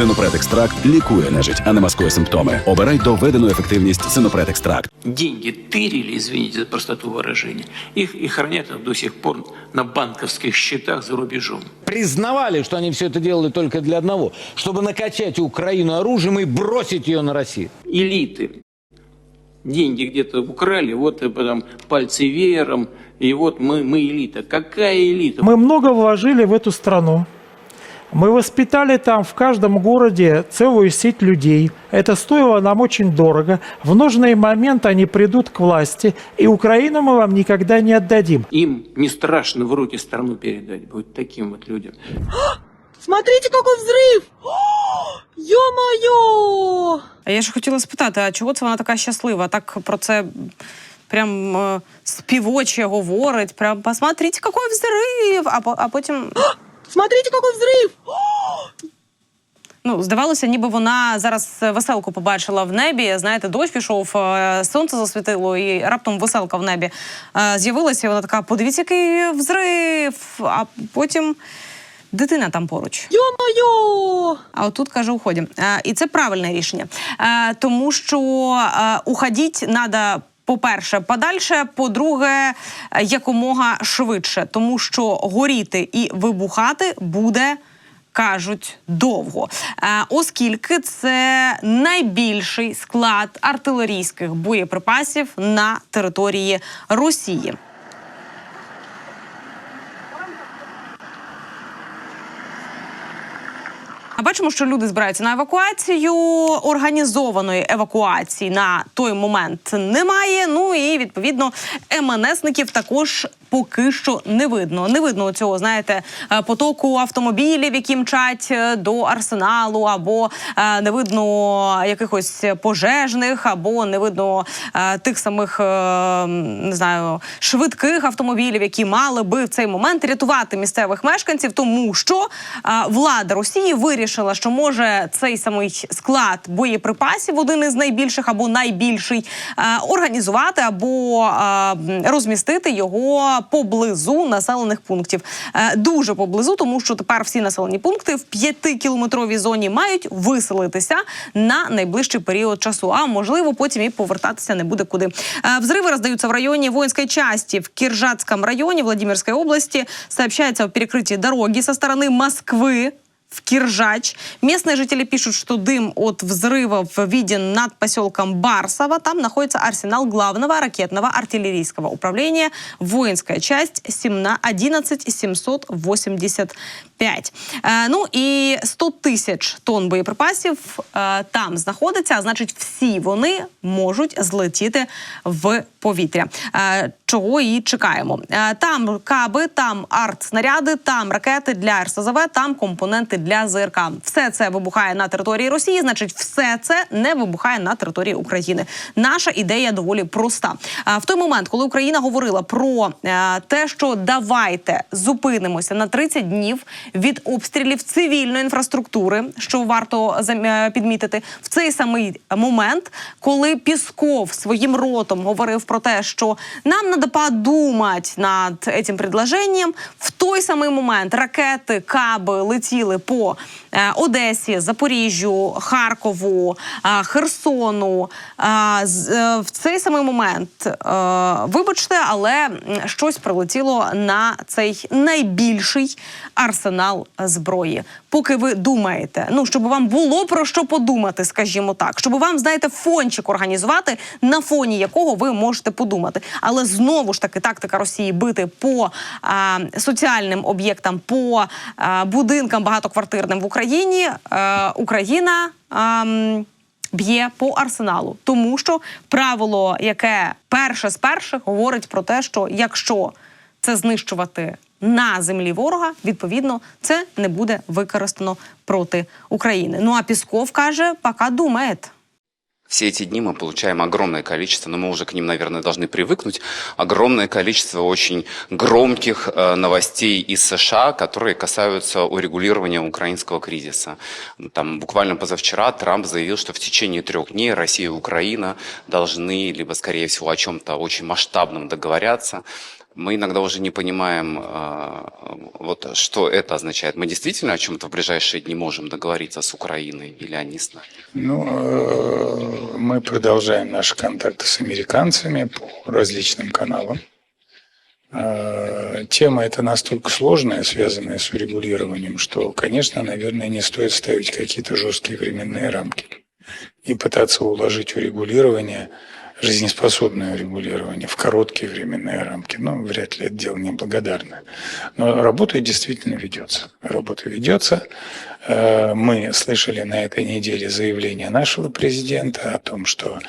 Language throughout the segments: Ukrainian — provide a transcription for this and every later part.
Синопред екстракт лікує нежить, а не маскує симптоми. Обирай доведену ефективність Синопред екстракт. деньги тырили, извините за простоту выражения, их и хранят до сих пор на банковских счетах за рубежом. признавали, что они все это делали только для одного, чтобы накачать Украину оружием и бросить ее на Россию. Элиты деньги где-то украли, вот и потом пальцы веером, и вот мы, мы элита. Какая элита? Мы много вложили в эту страну. Мы воспитали там в каждом городе целую сеть людей. Это стоило нам очень дорого. В нужный момент они придут к власти, и Украину мы вам никогда не отдадим. Им не страшно в руки страну передать будет таким вот людям. Смотрите, какой взрыв! О, Ё-моё! А я ж хотіла спитати, а чого це вона така щаслива? Так про це прям е, співоче говорить. Прям посмотрите, який взрив! А, по- а потім. Смотрите, какой взрыв! Ну, здавалося, ніби вона зараз веселку побачила в небі. Знаєте, дощ пішов, е, сонце засвітило, і раптом веселка в небі е, з'явилася. І вона така: подивіться, який взрив. А потім дитина там поруч. Ё-моё! А отут каже, уходимо. Е, І це правильне рішення, Е, тому що е, уходіть треба. по-перше, подальше, по-друге, якомога швидше, тому що горіти і вибухати буде. Кажуть довго, е, оскільки це найбільший склад артилерійських боєприпасів на території Росії. Бачимо, що люди збираються на евакуацію. Організованої евакуації на той момент немає. Ну і відповідно МНСників також поки що не видно. Не видно цього, знаєте, е, потоку автомобілів, які мчать е, до арсеналу, або е, не видно якихось пожежних, або не видно тих самих не знаю швидких автомобілів, які мали би в цей момент рятувати місцевих мешканців, тому що влада Росії вирішила, що може цей самий склад боєприпасів, один із найбільших або найбільший, організувати або розмістити його поблизу населених пунктів. Е, Дуже поблизу, тому що тепер всі населені пункти в п'ятикілометровій зоні мають виселитися на найближчий період часу. А можливо, потім і повертатися не буде куди. Е, Взрывы раздаются в районе воинской части в Киржатском районе Владимирской области. Сообщается о перекрытии дороги со стороны Москвы в Киржач. Местные жители пишут, что дым от взрывов виден над поселком Барсово. Там находится арсенал главного ракетного артиллерийского управления. Воинская часть 17 11 785. Е, ну і 100 тисяч тонн боєприпасів е, там знаходиться. А значить, всі вони можуть злетіти в повітря. Е, чого і чекаємо. Там каби, там артснаряди, там ракети для РСЗВ, там компоненти для ЗРК. Все це вибухає на території Росії. Значить, все це не вибухає на території України. Наша ідея доволі проста. В той момент, коли Україна говорила про те, що давайте зупинимося на 30 днів від обстрілів цивільної інфраструктури, що варто е, підмітити, в цей самий момент, коли Пісков своїм ротом говорив про те, що нам треба подумати над цим предложенням, в той самий момент ракети, каби летіли по Одесі, Запоріжжю, Харкову, е, Херсону. Е, е, в цей самий момент, е, вибачте, але щось прилетіло на цей найбільший арсенал зброї. Поки ви думаєте, ну щоб вам було про що подумати, скажімо так, щоб вам знаєте фончик організувати, на фоні якого ви можете подумати. Але знову ж таки тактика Росії бити по а, соціальним об'єктам, по а, будинкам багатоквартирним в Україні. Е, Україна. А, Б'є по арсеналу, тому що правило, яке перше з перших говорить про те, що якщо це знищувати на землі ворога, відповідно, це не буде використано проти України. Ну а Пісков каже, поки думає. Все эти дни мы получаем огромное количество, но мы уже к ним, наверное, должны привыкнуть, огромное количество очень громких э, новостей из США, которые касаются урегулирования украинского кризиса. Там буквально позавчера Трамп заявил, что в течение трех дней Россия и Украина должны, либо, скорее всего, о чем-то очень масштабном договорятся. Мы иногда уже не понимаем, э, вот что это означает. Мы действительно о чем-то в ближайшие дни можем договориться с Украиной или они с нами? Ну, э, мы продолжаем наши контакты с американцами по различным каналам. Э, Тема эта настолько сложная, связанная с урегулированием, что, конечно, наверное, не стоит ставить какие-то жесткие временные рамки и пытаться уложить урегулирование, жизнеспособное урегулирование в короткие временные рамки. Ну, вряд ли это дело неблагодарное. Но работа действительно ведется. Работа ведется. Э, Мы слышали на этой неделе заявление нашего президента о том, что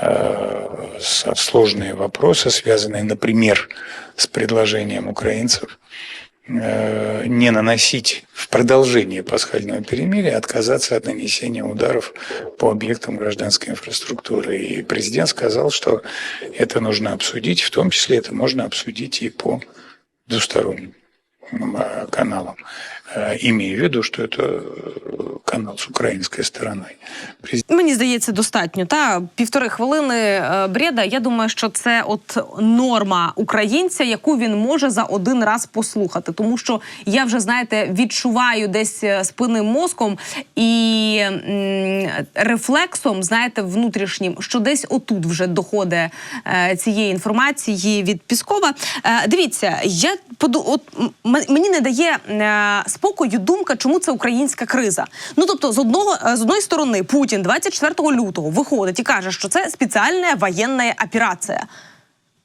э, сложные вопросы, связанные, например, с предложением украинцев не наносить в продолжение пасхального перемирия, отказаться от нанесения ударов по объектам гражданской инфраструктуры. И президент сказал, что это нужно обсудить, в том числе это можно обсудить и по двусторонним э, каналам, Э, имея в виду, что это э, канал с украинской стороной. Мені здається, достатньо. Та півтори хвилини е, бреда. Я думаю, що це от норма українця, яку він може за один раз послухати. Тому що я вже знаєте відчуваю десь е, спинним мозком і рефлексом, знаєте, внутрішнім, що десь отут вже доходить е, цієї інформації від Піскова. Дивіться, я поду, от мені не дає е, спокою думка, чому це українська криза. Ну тобто, з одного е, з одної сторони, Путін 24 лютого виходить і каже, що це спеціальна воєнна операція.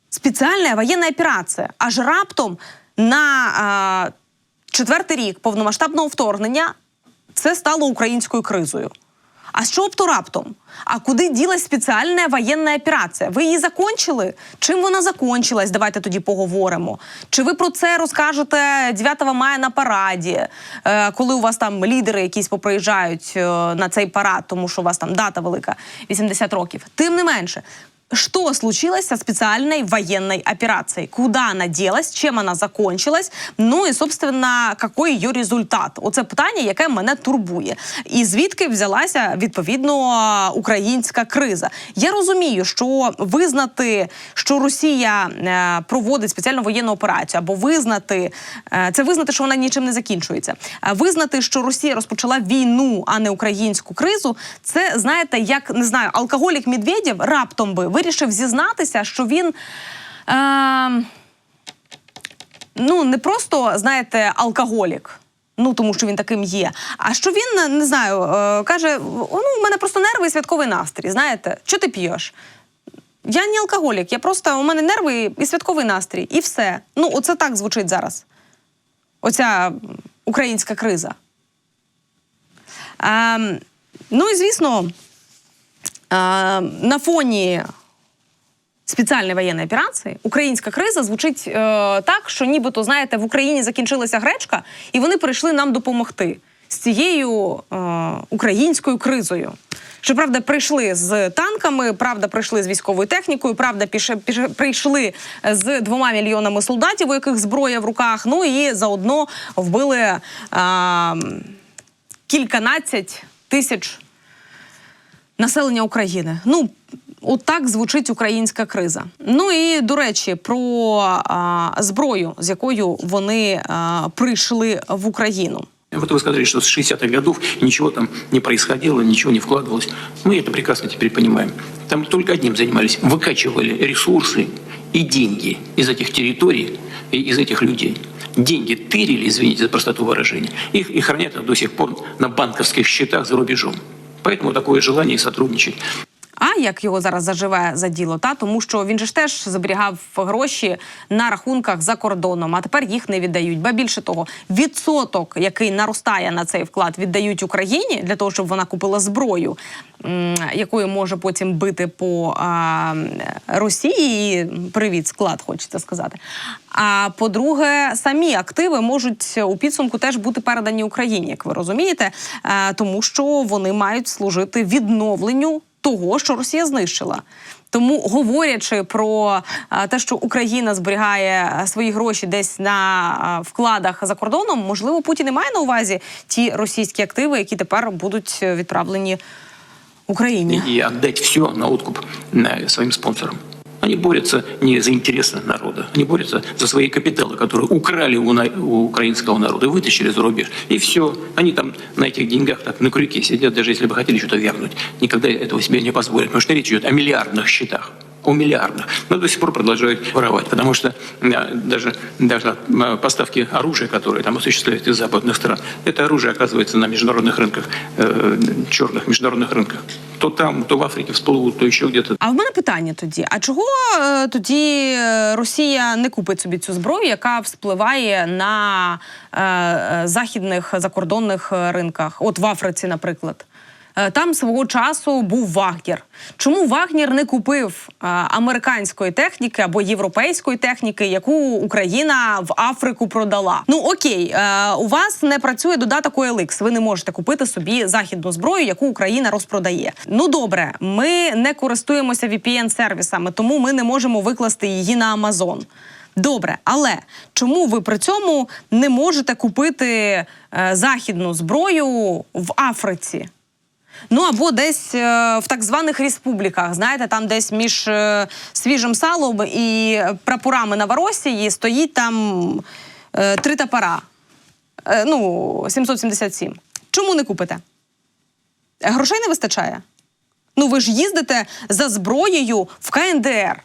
Спеціальна воєнна операція. Аж раптом на е, четвертий рік повномасштабного вторгнення це стало українською кризою. А що б то раптом? А куди ділась спеціальна воєнна операція? Ви її закончили? Чим вона закончилась? Давайте тоді поговоримо. Чи ви про це розкажете 9 мая на параді, е, коли у вас там лідери якісь поприїжджають е, на цей парад, тому що у вас там дата велика 80 років. Тим не менше. Что случилось со специальной военной операцией? Куда она делась? Чим вона закончилась? Ну і собственно, какой її результат? Оце питання, яке мене турбує. І звідки взялася відповідно українська криза? Я розумію, що визнати, що Росія е, проводить спеціальну воєнну операцію, або визнати е, це визнати, що вона нічим не закінчується. Визнати, що Росія розпочала війну, а не українську кризу, це знаєте, як не знаю, алкоголік Медведєв раптом би вирішив зізнатися, що він. Е, ну, не просто, знаєте, алкоголік. Ну, тому що він таким є. А що він не знаю, е, каже: ну, у мене просто нерви і святковий настрій. Знаєте, що ти п'єш? Я не алкоголік, я просто у мене нерви і святковий настрій, і все. Ну, оце так звучить зараз. Оця українська криза. Ем, ну і звісно, ем, на фоні спеціальної воєнної операції українська криза звучить е, так, що нібито, знаєте, в Україні закінчилася гречка, і вони прийшли нам допомогти з цією е, українською кризою. Щоправда, прийшли з танками, правда, прийшли з військовою технікою, правда, піше, піше, прийшли з двома мільйонами солдатів, у яких зброя в руках. Ну і заодно вбили е, кільканадцять тисяч населення України. Ну, отак звучить українська криза. Ну і до речі, про а, зброю, з якою вони а, прийшли в Україну. Вот вы сказали, что с 60-х годов ничего там не происходило, ничего не вкладывалось. Мы это прекрасно теперь понимаем. Там только одним занимались. Выкачивали ресурсы и деньги из этих территорий и из этих людей. Деньги тырили, извините за простоту выражения, их и хранят до сих пор на банковских счетах за рубежом. Поэтому такое желание сотрудничать. А як його зараз заживе за діло, та тому що він же ж теж зберігав гроші на рахунках за кордоном, а тепер їх не віддають. Ба більше того, відсоток, який наростає на цей вклад, віддають Україні для того, щоб вона купила зброю, якою може потім бити по а, Росії. Привіт, склад, хочеться сказати. А по-друге, самі активи можуть у підсумку теж бути передані Україні, як ви розумієте, Е, тому що вони мають служити відновленню того, що Росія знищила. Тому, говорячи про е, те, що Україна зберігає е, свої гроші десь на е, вкладах за кордоном, можливо, Путін і має на увазі ті російські активи, які тепер будуть е, відправлені Україні. і віддати все на откуп своїм своим спонсорам. Они борются не за интересы народа, они борются за свои капиталы, которые украли у, на- у украинского народа и вытащили за рубеж. И все. Они там на этих деньгах так на крюке сидят, даже если бы хотели что-то вякнуть. Никогда этого себе не позволят, потому что речь идет о миллиардных счетах. О миллиардах. Но до сих пор продолжают воровать, потому что э, даже, даже э, поставки оружия, которые там осуществляют из западных стран, это оружие оказывается на международных рынках, э, черных международных рынках. То там, то в Африці всплывут, то ще где-то. А в мене питання тоді: а чого е, тоді е, Росія не купить собі цю зброю, яка вспливає на е, е, західних закордонних е, ринках? От в Африці, наприклад. Е, Там свого часу був Вагнер. Чому Вагнер не купив е, американської техніки або європейської техніки, яку Україна в Африку продала? Ну окей, е, у вас не працює додаток OLX, Ви не можете купити собі західну зброю, яку Україна розпродає. Ну добре, ми не користуємося VPN-сервісами, тому ми не можемо викласти її на Амазон. Добре, але чому ви при цьому не можете купити західну зброю в Африці? Ну або десь е, в так званих республіках, знаєте, там десь між е, свіжим салом і прапорами Новоросії стоїть там е, три топора. Ну, 777. Чому не купите? Грошей не вистачає? Ну, ви ж їздите за зброєю в КНДР.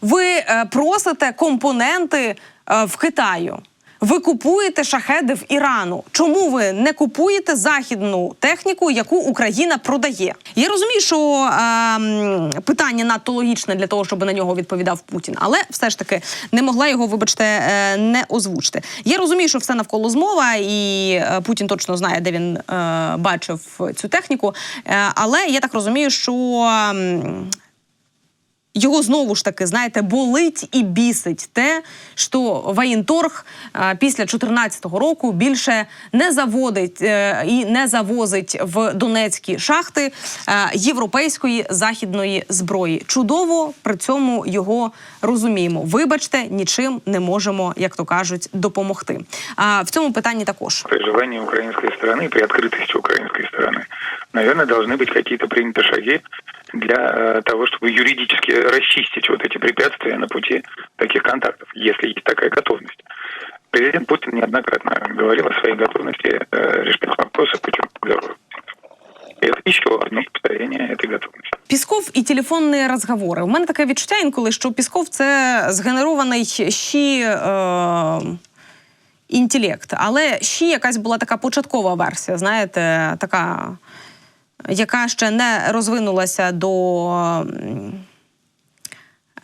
Ви просите компоненти в Китаю. Ви купуєте шахеди в Ірану. Чому ви не купуєте західну техніку, яку Україна продає? Я розумію, що е, питання надто логічне для того, щоб на нього відповідав Путін, але все ж таки не могла його, вибачте, е, не озвучити. Я розумію, що все навколо змова, і е, Путін точно знає, де він е, бачив цю техніку. Е, але я так розумію, що. м, його знову ж таки, знаєте, болить і бісить те, що воєнторг е, після 2014 року більше не заводить е, і не завозить в донецькі шахти е, європейської західної зброї. Чудово при цьому його розуміємо. Вибачте, нічим не можемо, як то кажуть, допомогти. А в цьому питанні також. При желании украинской стороны, при открытости украинской стороны, наверное, должны быть какие-то приняты шаги для э, того, чтобы юридически расчистить вот эти препятствия на пути таких контактов, если есть такая готовность. Президент Путин неоднократно говорил о своей готовности э, решать вопросы путем переговоров. И это еще одно повторение этой готовности. Пісков і телефонні розговори. У мене таке відчуття інколи, що Пісков це згенерований щі е, інтелект. Але щі якась була така початкова версія, знаєте, така, яка ще не розвинулася до.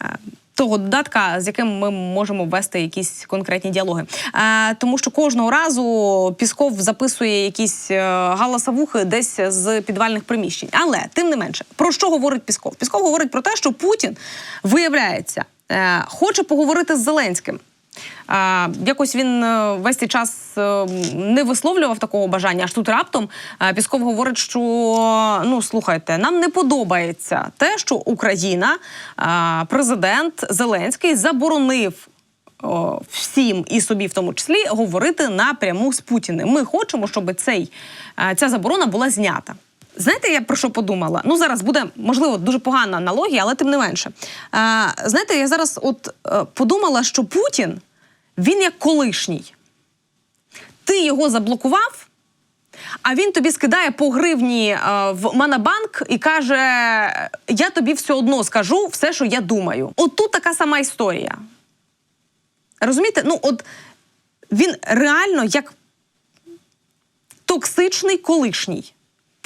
е, Того додатка, з яким ми можемо вести якісь конкретні діалоги, е, тому що кожного разу Пісков записує якісь е, галасавухи десь з підвальних приміщень. Але тим не менше, про що говорить Пісков? Пісков говорить про те, що Путін виявляється, хоче поговорити з Зеленським. Якось він е, весь цей час е, не висловлював такого бажання. Аж тут раптом е, Пісков говорить, що ну слухайте, нам не подобається те, що Україна, президент Зеленський заборонив. Всім і собі в тому числі говорити напряму з Путіним. Ми хочемо, щоб цей, ця заборона була знята. Знаєте, я про що подумала? Ну зараз буде можливо дуже погана аналогія, але тим не менше. Знаєте, я зараз от подумала, що Путін він як колишній. Ти його заблокував, а він тобі скидає по гривні е, в Монобанк і каже: Я тобі все одно скажу все, що я думаю. От тут така сама історія. Розумієте? Ну, от він реально як токсичний колишній.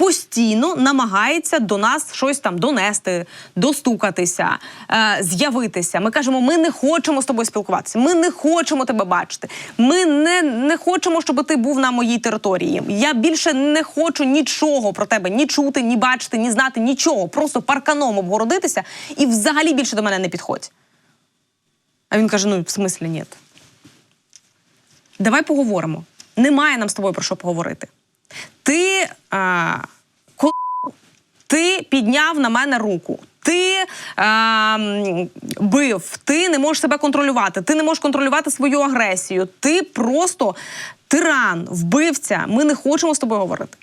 Постійно намагається до нас щось там донести, достукатися, е, з'явитися. Ми кажемо, ми не хочемо з тобою спілкуватися, ми не хочемо тебе бачити. Ми не, не хочемо, щоб ти був на моїй території. Я більше не хочу нічого про тебе ні чути, ні бачити, ні знати, нічого. Просто парканом обгородитися і взагалі більше до мене не підходь. А він каже: ну, в смислі, ні. Давай поговоримо. Немає нам з тобою про що поговорити. Ти, а, ко- ти підняв на мене руку. Ти а, бив, ти не можеш себе контролювати, ти не можеш контролювати свою агресію. Ти просто тиран, вбивця. Ми не хочемо з тобою говорити.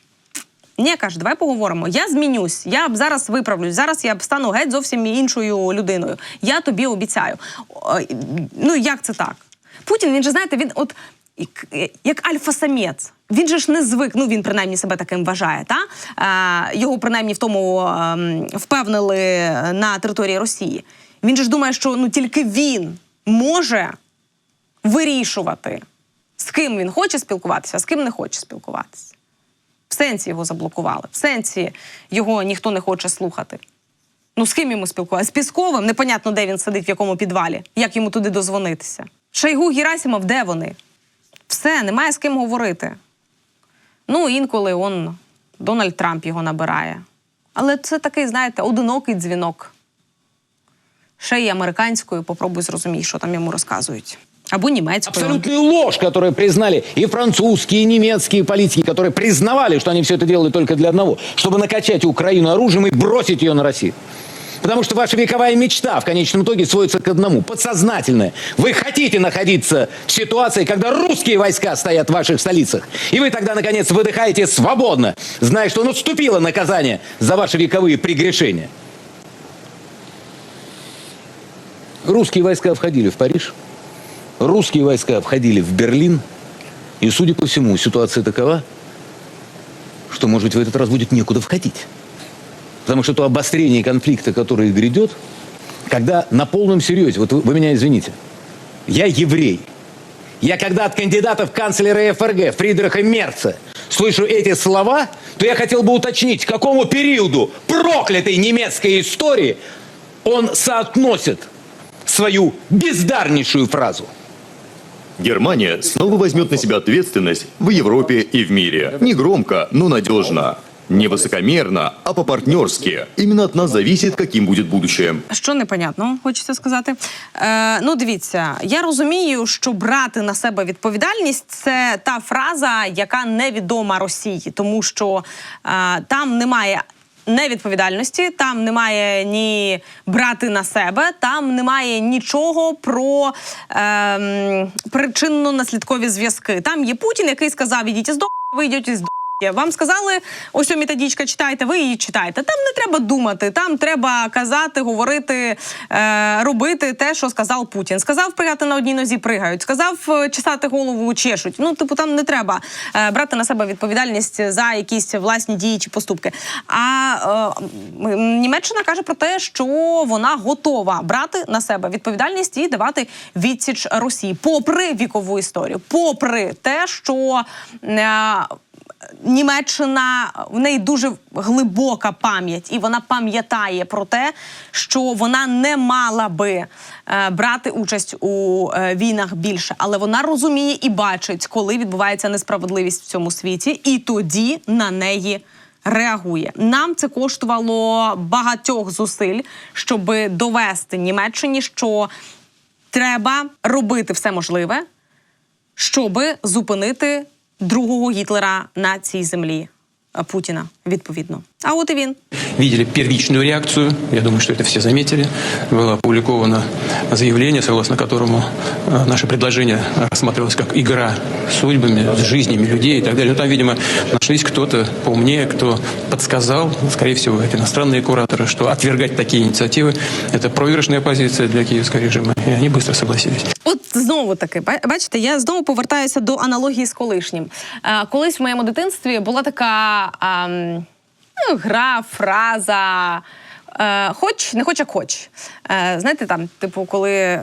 Ні, каже, давай поговоримо. Я змінюсь, я зараз виправлюсь. Зараз я стану геть зовсім іншою людиною. Я тобі обіцяю. Ну як це так? Путін, він же знаєте, він от як, як альфа-самець. Він же ж не звик, ну він принаймні себе таким вважає. Та? Е, його принаймні в тому ем, впевнили на території Росії. Він же ж думає, що ну тільки він може вирішувати, з ким він хоче спілкуватися, а з ким не хоче спілкуватися. В сенсі його заблокували, в сенсі його ніхто не хоче слухати. Ну, з ким йому спілкуватися? З Пісковим, непонятно, де він сидить, в якому підвалі, як йому туди дозвонитися. Шойгу Герасимов, де вони? Все, немає з ким говорити. Ну, інколи он Дональд Трамп його набирає. Але це такий, знаєте, одинокий дзвінок. Ще й американською, попробуй зрозумій, що там йому розказують. Або німецькою. Абсолютная ложь, которую признали и французские, и немецкие политики, которые признавали, что они все это делали только для одного, чтобы накачать Украину оружием и бросить ее на Россию. Потому что ваша вековая мечта в конечном итоге сводится к одному, подсознательная. Вы хотите находиться в ситуации, когда русские войска стоят в ваших столицах. И вы тогда, наконец, выдыхаете свободно, зная, что наступило наказание за ваши вековые прегрешения. Русские войска входили в Париж, русские войска входили в Берлин. И, судя по всему, ситуация такова, что, может быть, в этот раз будет некуда входить. Потому что то обострение конфликта, которое грядет, когда на полном серьезе, вот вы, вы меня извините, я еврей. Я когда от кандидатов в канцлера ФРГ Фридриха Мерца слышу эти слова, то я хотел бы уточнить, к какому периоду проклятой немецкой истории он соотносит свою бездарнейшую фразу. Германия снова возьмет на себя ответственность в Европе и в мире. Не громко, но надежно. Не высокомерно, а по-партнерски. Именно от нас зависит, каким будет будущее. Що непонятно, хочеться сказати. Е, ну, дивіться, я розумію, що брати на себе відповідальність це та фраза, яка невідома Росії, тому що е, там немає. Невідповідальності, там немає ні брати на себе, там немає нічого про ем, причинно-наслідкові зв'язки. Там є Путін, який сказав: ідіть з до ви йдете з до. Вам сказали, ось методичка читайте, ви її читаєте. Там не треба думати, там треба казати, говорити, е, робити те, що сказав Путін. Сказав пригати на одній нозі, пригають. Сказав е, чесати голову, чешуть. Ну, типу, там не треба е, брати на себе відповідальність за якісь власні дії чи поступки. А е, Німеччина каже про те, що вона готова брати на себе відповідальність і давати відсіч Росії, попри вікову історію, попри те, що. Е, Німеччина в неї дуже глибока пам'ять, і вона пам'ятає про те, що вона не мала би е, брати участь у е, війнах більше, але вона розуміє і бачить, коли відбувається несправедливість в цьому світі, і тоді на неї. Реагує нам це коштувало багатьох зусиль, щоб довести Німеччині, що треба робити все можливе, щоб зупинити другого Гітлера на цій землі е, Путіна. Відповідно. А от і він. видели первичную реакцию, я думаю, что это все заметили. Было опубликовано заявление, согласно которому э, наше предложение рассматривалось как игра с судьбами, с жизнями людей и так далее. Но там, видимо, нашлись кто-то поумнее, кто подсказал, скорее всего, это иностранные кураторы, что отвергать такие инициативы – это проигрышная позиция для киевского режима. И они быстро согласились. От знову таки, ба- бачите, я знову повертаюся до аналогії з колишнім. Е, колись в моєму дитинстві була така ем, ну, гра, фраза. Е, хоч, не хоч, як хоч. Е, знаєте, там, типу, коли е,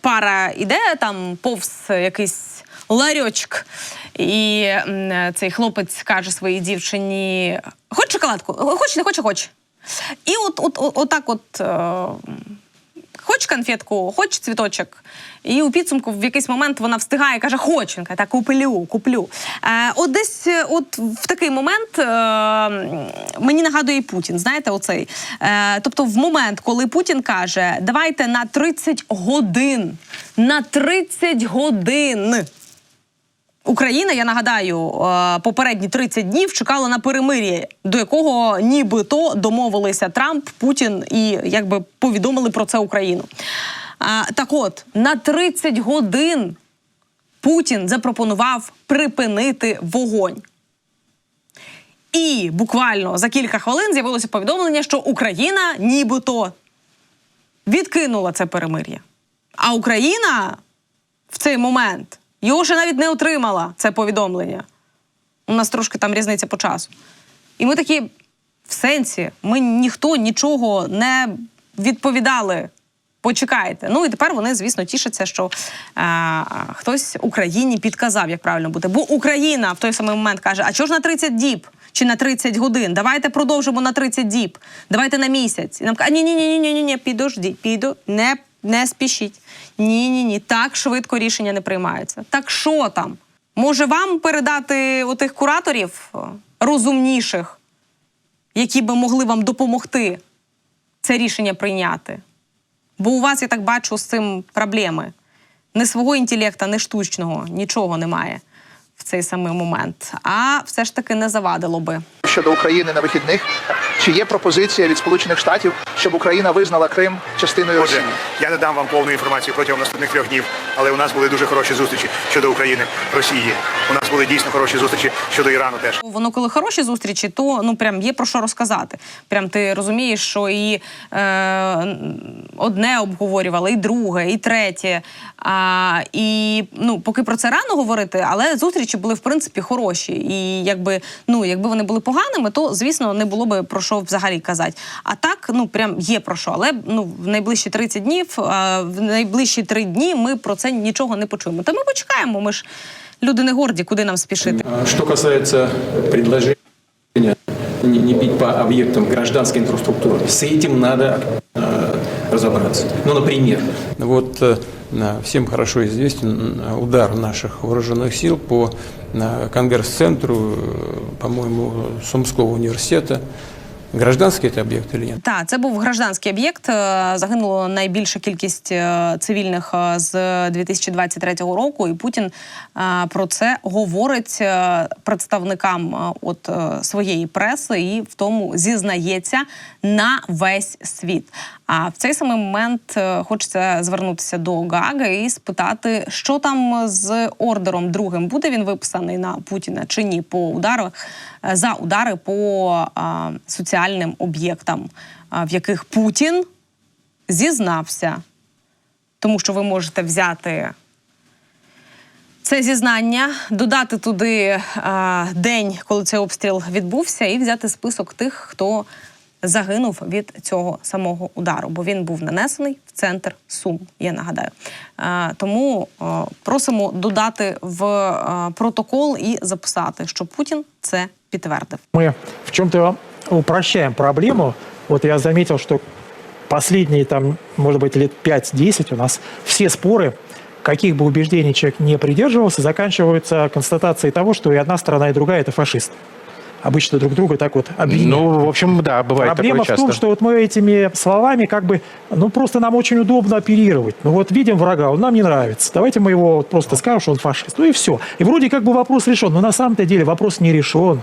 пара йде, там повз якийсь ларьочок, і цей хлопець каже своїй дівчині: хоч шоколадку, хоч, не хоч, хоч. І от, от, от, отак от. Хоч конфетку, хоч цвіточок. І у підсумку в якийсь момент вона встигає, каже, хоч. Він каже, так, куплю, куплю. Е, от десь е, от в такий момент е, мені нагадує Путін, знаєте, оцей. Е, тобто, в момент, коли Путін каже, давайте на 30 годин, на 30 годин. Україна, я нагадаю, е, попередні 30 днів чекала на перемир'я, до якого нібито домовилися Трамп, Путін і якби повідомили про це Україну. Так от, на 30 годин Путін запропонував припинити вогонь. І буквально за кілька хвилин з'явилося повідомлення, що Україна нібито відкинула це перемир'я. А Україна в цей момент його ще навіть не отримала це повідомлення. У нас трошки там різниця по часу. І ми такі в сенсі, ми ніхто нічого не відповідали. Почекайте. Ну і тепер вони, звісно, тішаться, що е, хтось Україні підказав, як правильно бути. Бо Україна в той самий момент каже: а чого ж на 30 діб чи на 30 годин? Давайте продовжимо на 30 діб, давайте на місяць. І нам кажуть, ні, ні, ні, ні, ні, ні, підождіть, піду, не, не спішіть. Ні, ні, ні, так швидко рішення не приймаються. Так що там? Може вам передати отих кураторів розумніших, які би могли вам допомогти це рішення прийняти? Бо у вас, я так бачу, з цим проблеми. Не свого інтелекта, не штучного, нічого немає в цей самий момент. А все ж таки не завадило би. Щодо України на вихідних. Чи є пропозиція від Сполучених Штатів, щоб Україна визнала Крим частиною Отже, Росії? я не дам вам повну інформацію протягом наступних трьох днів, але у нас були дуже хороші зустрічі щодо України, Росії. У нас були дійсно хороші зустрічі щодо Ірану теж. Воно коли хороші зустрічі, то ну прям є про що розказати. Прям ти розумієш, що і е, одне обговорювали, і друге, і третє. А, і ну, поки про це рано говорити, але зустрічі були в принципі хороші. І якби ну, якби вони були поганими, то звісно не було би про що взагалі казати. А так, ну прям є про що. Але ну в найближчі 30 днів, а, в найближчі три дні ми про це нічого не почуємо. Та ми почекаємо. Ми ж люди не горді, куди нам спішити. Что касается предложения не, не бить по объектам гражданской инфраструктуры, с этим надо э, разобраться. Ну, например, вот э, на- всем хорошо известен э, удар наших вооруженных сил по э, Конгресс-центру, э, по-моему, Сумского университета. Гражданский это объект или нет? Так, це був гражданський об'єкт. Е, Загинуло найбільша кількість е, цивільних е, з 2023 року. І Путін про це говорить представникам от своєї преси і в тому зізнається на весь світ. А в цей самий момент хочеться звернутися до Гаги і спитати, що там з ордером другим буде він виписаний на Путіна чи ні по ударах за удари по соціальним об'єктам, в яких Путін зізнався, тому що ви можете взяти. Це зізнання, додати туди а, день, коли цей обстріл відбувся, і взяти список тих, хто загинув від цього самого удару, бо він був нанесений в центр Сум. Я нагадаю. А, тому а, просимо додати в а, протокол і записати, що Путін це підтвердив. Мы в чем-то упрощаем проблему. Вот я заметил, что последние, там, может быть, лет 5-10 у нас все споры, каких бы убеждений человек не придерживался, заканчиваются констатацией того, что и одна сторона, и другая – это фашист. Обычно друг друга так вот обвиняют. Ну, в общем, да, бывает Проблема такое в том, часто. что вот мы этими словами как бы, ну просто нам очень удобно оперировать. Ну вот видим врага, он нам не нравится. Давайте мы его вот просто скажем, что он фашист. Ну и все. И вроде как бы вопрос решен, но на самом-то деле вопрос не решен.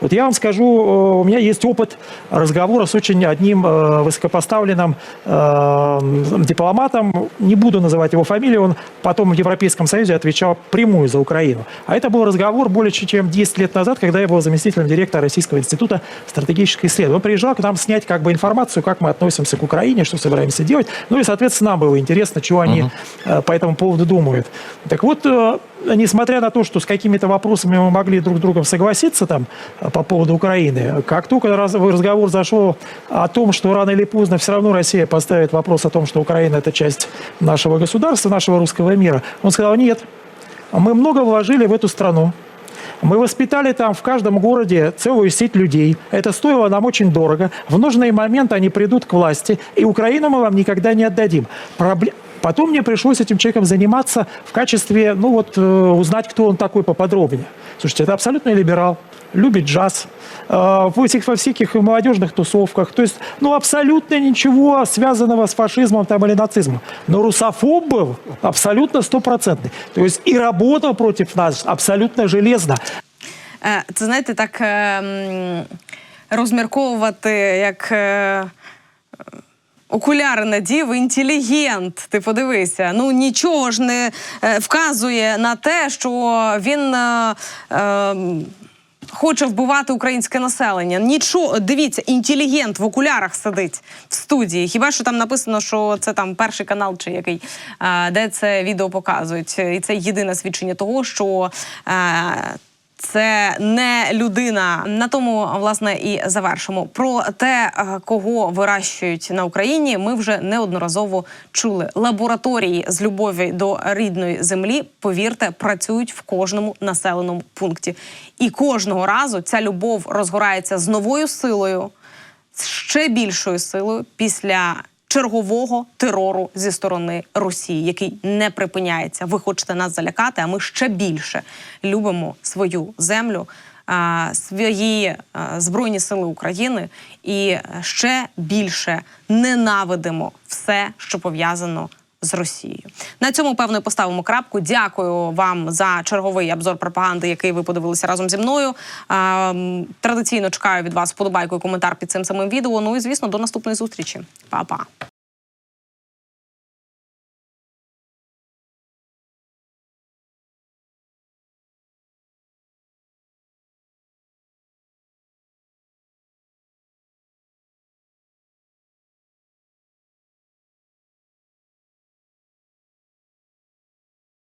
Вот я вам скажу, э, у меня есть опыт разговора с очень одним э, высокопоставленным э, дипломатом. Не буду называть его фамилию, он потом в Европейском Союзе отвечал прямую за Украину. А это был разговор более чем 10 лет назад, когда я был заместителем директора Российского института стратегических исследований. Он приезжал к нам снять как бы информацию, как мы относимся к Украине, что собираемся делать. Ну и, соответственно, нам было интересно, чего они э, по этому поводу думают. Так вот, несмотря на то, что с какими-то вопросами мы могли друг с другом согласиться там по поводу Украины, как только раз- разговор зашел о том, что рано или поздно все равно Россия поставит вопрос о том, что Украина это часть нашего государства, нашего русского мира, он сказал, нет, мы много вложили в эту страну. Мы воспитали там в каждом городе целую сеть людей. Это стоило нам очень дорого. В нужный момент они придут к власти, и Украину мы вам никогда не отдадим. Пробле- Потом мне пришлось этим человеком заниматься в качестве, ну вот, э, узнать, кто он такой поподробнее. Слушайте, это абсолютный либерал, любит джаз, э, в этих во всяких молодежных тусовках. То есть, ну, абсолютно ничего связанного с фашизмом там, или нацизмом. Но русофоб был абсолютно стопроцентный. То есть и работал против нас абсолютно железно. Е, Це знаєте, так е, м, розмірковувати, як. Окуляри надів, інтелігент. Ти подивися. Ну нічого ж не е, вказує на те, що він е, е, хоче вбивати українське населення. Нічого, дивіться, інтелігент в окулярах сидить в студії. Хіба що там написано, що це там перший канал чи який, е, де це відео показують. І це єдине свідчення того, що. е, Це не людина. На тому власне і завершимо. Про те, е, кого вирощують на Україні, ми вже неодноразово чули. Лабораторії з любові до рідної землі, повірте, працюють в кожному населеному пункті. І кожного разу ця любов розгорається з новою силою, ще більшою силою після чергового терору зі сторони Росії, який не припиняється. Ви хочете нас залякати, а ми ще більше любимо свою землю. Свої збройні сили України і ще більше ненавидимо все, що пов'язано з Росією. На цьому певно поставимо крапку. Дякую вам за черговий обзор пропаганди, який ви подивилися разом зі мною. Традиційно чекаю від вас вподобайку і коментар під цим самим відео. Ну і звісно, до наступної зустрічі. Па-па.